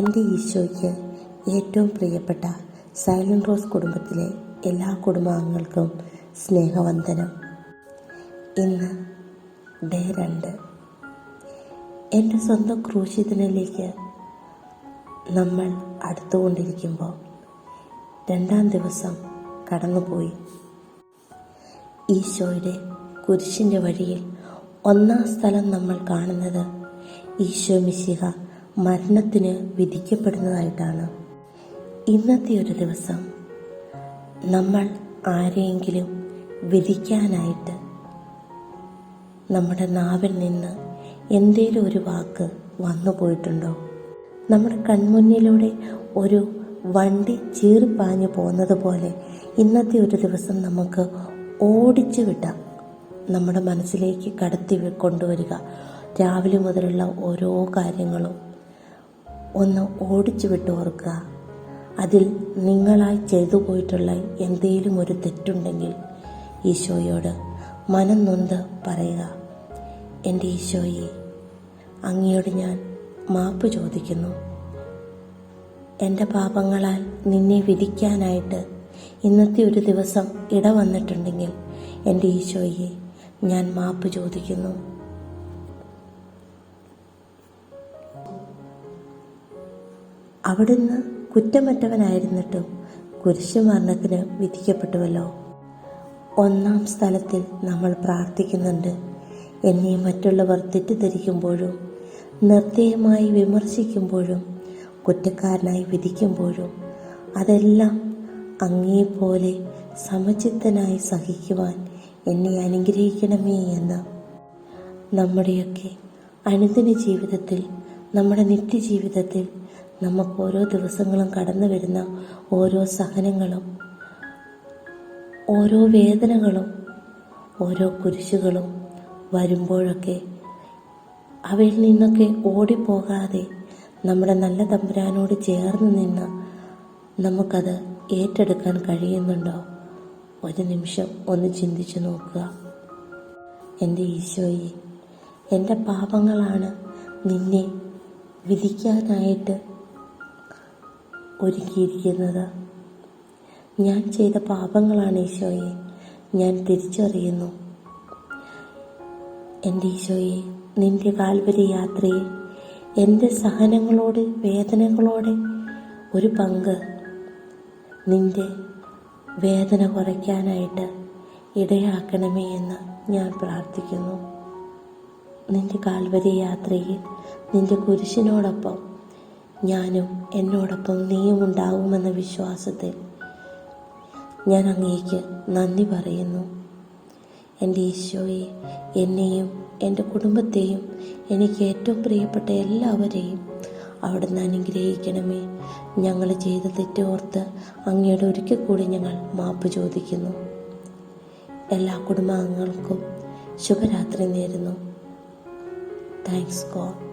എന്റെ ഈശോയ്ക്ക് ഏറ്റവും പ്രിയപ്പെട്ട സൈലന്റ് റോസ് കുടുംബത്തിലെ എല്ലാ കുടുംബാംഗങ്ങൾക്കും സ്നേഹവന്ദനം. ഇന്ന് ഡേ രണ്ട്. എന്റെ സ്വന്തം ക്രൂശിതനിലേക്ക് നമ്മൾ അടുത്തുകൊണ്ടിരിക്കുമ്പോൾ രണ്ടാം ദിവസം കടന്നുപോയി. ഈശോയുടെ കുരിശിന്റെ വഴിയിൽ ഒന്നാം സ്ഥലം നമ്മൾ കാണുന്നത് ഈശോ മിശിഹ മരണത്തിന് വിധിക്കപ്പെടുന്നതായിട്ടാണ്. ഇന്നത്തെ ഒരു ദിവസം നമ്മൾ ആരെയെങ്കിലും വിധിക്കാനായിട്ട് നമ്മുടെ നാവിൽ നിന്ന് എന്തേലും ഒരു വാക്ക് വന്നു പോയിട്ടുണ്ടോ? നമ്മുടെ കൺമുന്നിലൂടെ ഒരു വണ്ടി ചീറിപ്പാഞ്ഞു പോകുന്നത് പോലെ ഇന്നത്തെ ഒരു ദിവസം നമുക്ക് ഓടിച്ചു വിട്ട നമ്മുടെ മനസ്സിലേക്ക് കടത്തി കൊണ്ടുവരിക. രാവിലെ മുതലുള്ള ഓരോ കാര്യങ്ങളും ഒന്ന് ഓടിച്ചു വിട്ട് ഓർക്കുക അതിൽ നിങ്ങളായി ചെയ്തു പോയിട്ടുള്ള എന്തെങ്കിലും ഒരു തെറ്റുണ്ടെങ്കിൽ ഈശോയോട് മനം നൊന്ത് പറയുക. എന്റെ ഈശോയെ അങ്ങയോട് ഞാൻ മാപ്പ് ചോദിക്കുന്നു. എന്റെ പാപങ്ങളാൽ നിന്നെ വിധിക്കാനായിട്ട് ഇന്നത്തെ ഒരു ദിവസം ഇടവന്നിട്ടുണ്ടെങ്കിൽ എന്റെ ഈശോയെ ഞാൻ മാപ്പ് ചോദിക്കുന്നു. അവിടുന്ന് കുറ്റമറ്റവനായിരുന്നിട്ടും കുരിശുമരണത്തിന് വിധിക്കപ്പെട്ടുവല്ലോ. ഒന്നാം സ്ഥലത്തിൽ നമ്മൾ പ്രാർത്ഥിക്കുന്നുണ്ട്. എന്നെ മറ്റുള്ളവർ തെറ്റിദ്ധരിക്കുമ്പോഴും നിർദ്ദയമായി വിമർശിക്കുമ്പോഴും കുറ്റക്കാരനായി വിധിക്കുമ്പോഴും അതെല്ലാം അങ്ങേപോലെ സമചിത്തനായി സഹിക്കുവാൻ എന്നെ അനുഗ്രഹിക്കണമേ എന്ന്. നമ്മുടെയൊക്കെ അനുദിന ജീവിതത്തിൽ നമ്മുടെ നിത്യജീവിതത്തിൽ നമുക്ക് ഓരോ ദിവസങ്ങളും കടന്നു വരുന്ന ഓരോ സഹനങ്ങളും ഓരോ വേദനകളും ഓരോ കുരിശുകളും വരുമ്പോഴൊക്കെ അവയിൽ നിന്നൊക്കെ ഓടിപ്പോകാതെ നമ്മുടെ നല്ല തമ്പുരാനോട് ചേർന്ന് നിന്ന് നമുക്കത് ഏറ്റെടുക്കാൻ കഴിയുന്നുണ്ടോ? ഒരു നിമിഷം ഒന്ന് ചിന്തിച്ചു നോക്കുക. എന്റെ ഈശോയെ എന്റെ പാപങ്ങളാണ് നിന്നെ വിധിക്കാനായിട്ട് ഒരുക്കിയിരിക്കുന്നത്. ഞാൻ ചെയ്ത പാപങ്ങളാണ് ഈശോയെ. ഞാൻ തിരിച്ചറിയുന്നു. എന്റെ ഈശോയെ നിന്റെ കാൽവരി യാത്രയിൽ എന്റെ സഹനങ്ങളോട് വേദനകളോടെ ഒരു പങ്ക്. നിന്റെ വേദന കുറയ്ക്കാനായിട്ട് ഇടയാക്കണമേ എന്ന് ഞാൻ പ്രാർത്ഥിക്കുന്നു. നിന്റെ കാൽവരി യാത്രയിൽ നിന്റെ കുരിശിനോടൊപ്പം ഞാനും എന്നോടൊപ്പം നീയും ഉണ്ടാവുമെന്ന വിശ്വാസത്തിൽ ഞാൻ അങ്ങേക്ക് നന്ദി പറയുന്നു. എന്റെ ഈശോയെ എന്നെയും എന്റെ കുടുംബത്തെയും എനിക്ക് ഏറ്റവും പ്രിയപ്പെട്ട എല്ലാവരെയും അവിടുന്ന് അനുഗ്രഹിക്കണമേ. ഞങ്ങൾ ചെയ്ത തെറ്റോർത്ത് അങ്ങയുടെ ഒരിക്കൽ കൂടി ഞങ്ങൾ മാപ്പ് ചോദിക്കുന്നു. എല്ലാ കുടുംബാംഗങ്ങൾക്കും ശുഭരാത്രി നേരുന്നു. Thanks God